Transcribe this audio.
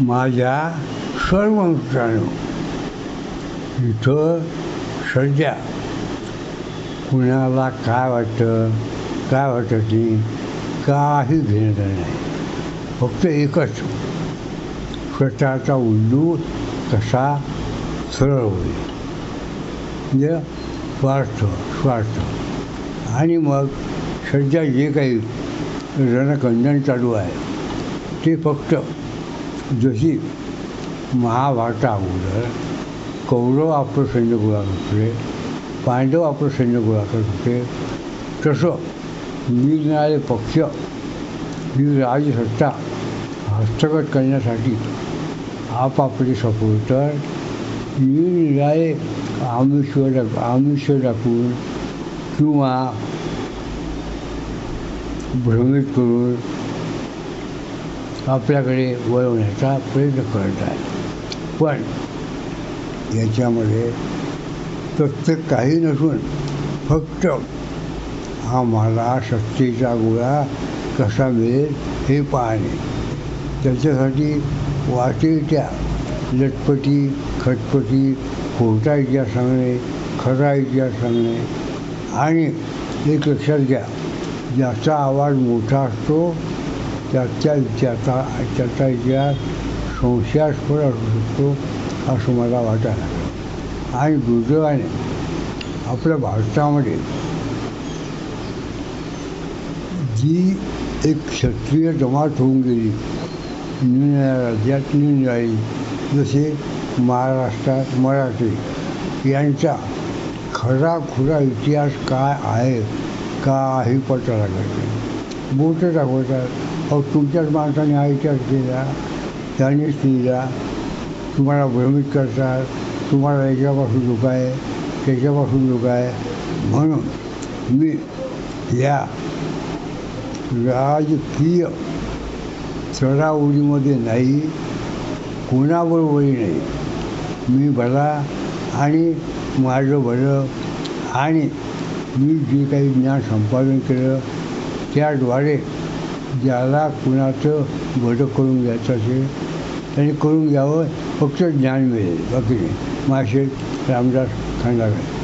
माझ्या सर्व मित्रांनो इथं सध्या कुणाला काय वाटतं काय वाटत नाही काही घेणं नाही. फक्त एकच स्वतःचा उल्लू कसा सरळ होईल. म्हणजे स्वार्थ स्वार्थ. आणि मग सध्या जे काही रणकंदन चालू आहे ते फक्त जशी महाभारता अगोदर कौरव आपलं सैन्य गोळा करत होते पांडव आपलं सैन्य गोळा करत होते तसं निरनिराळे पक्ष ही राजसत्ता हस्तगत करण्यासाठी आपापले सपोर्टर निरनिराळे आमिष्य दाख आमिष्य दाखवून किंवा भ्रमित करून आपल्याकडे वळवण्याचा प्रयत्न करत आहे. पण याच्यामध्ये तथ्य काही नसून फक्त आम्हाला सत्तेचा गोळा कसा मिळेल हे पाहणे. त्याच्यासाठी वाटेच्या लटपटी खटपटी खोटा इतिहास सांगणे खरा इतिहास सांगणे आणि एक लक्षात घ्या ज्याचा आवाज मोठा असतो त्याच्या त्याचा त्याचा इतिहास संशयास्पद असू शकतो असं मला वाटायला आणि दुर्दैवाने आपल्या भारतामध्ये जी एक क्षत्रिय जमात होऊन गेली निरनिराळ्या राज्यात निरनिराळी जसे महाराष्ट्रात मराठी यांचा खरा खुरा इतिहास काय आहे का हे पटायला नाही बोटं दाखवतात अहो तुमच्याच माणसाने हा इतिहास केला त्यांनीच लिहिला तुम्हाला भ्रमित करतात तुम्हाला याच्यापासून धोका आहे त्याच्यापासून धोका आहे. म्हणून मी या राजकीय चढाओढीमध्ये नाही कोणाबरोबरही नाही. मी भला आणि माझं भलं आणि मी जे काही ज्ञान संपादन केलं त्याद्वारे ज्याला कुणाचं भलं करून घ्यायचं असेल त्यांनी करून घ्यावं फक्त ज्ञान मिळेल. बाकी नाही. माशे रामदास खंडागळे